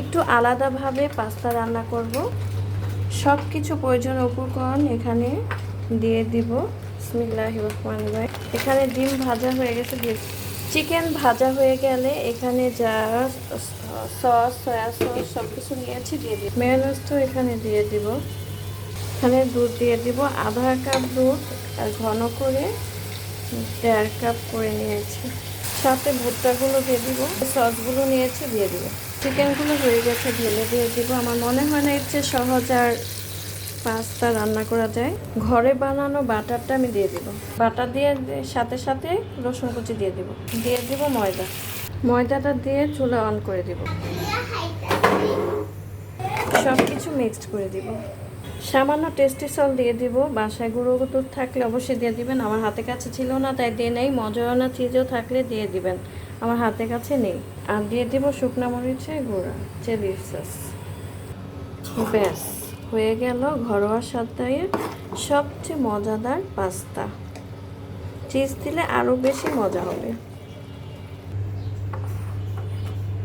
একটু আলাদাভাবে পাস্তা রান্না করব। সব কিছু প্রয়োজন উপকরণ এখানে দিয়ে দিব। বিসমিল্লাহ রহিম। এখানে ডিম ভাজা হয়ে গেছে। চিকেন ভাজা হয়ে গেলে এখানে যা সস সয়া সস সব কিছু নিয়েছি দিয়ে দিব। মেয়নিজ তো এখানে দিয়ে দিব। এখানে দুধ দিয়ে দিব। আধা কাপ দুধ ঘন করে দেড় কাপ করে নিয়েছি। সাথে ভুট্টাগুলো দিয়ে দিব, সসগুলো নিয়েছি দিয়ে দিব। চিকেনগুলো হয়ে গেছে, ঢেলে দিয়ে দিব। আমার মনে হয় না এর চেয়ে সহজ আর পাস্তা রান্না করা যায়। ঘরে বানানো বাটারটা আমি দিয়ে দিব। বাটার দিয়ে সাথে সাথে রসুন কুচি দিয়ে দিব। দিয়ে দিব ময়দা। ময়দাটা দিয়ে চুলা অন করে দিব। সব কিছু মিক্সড করে দিব। সামান্য টেস্টি সল দিয়ে দিব, বাসায় গুঁড়ো দুধ থাকলে অবশ্যই দিয়ে দিবেন। আমার হাতে কাছে ছিল না, তাই দিয়ে নেই। মজরানা চিজও থাকলে দিয়ে দিবেন। আমার হাতে কাছে নেই। আর দিয়ে দিব শুকনা মরিচের গুঁড়া চিলি সস ব্যাস, হয়ে গেল ঘরোয়া সাদায়ের সবচেয়ে মজাদার পাস্তা। চিজ দিলে আরও বেশি মজা হবে।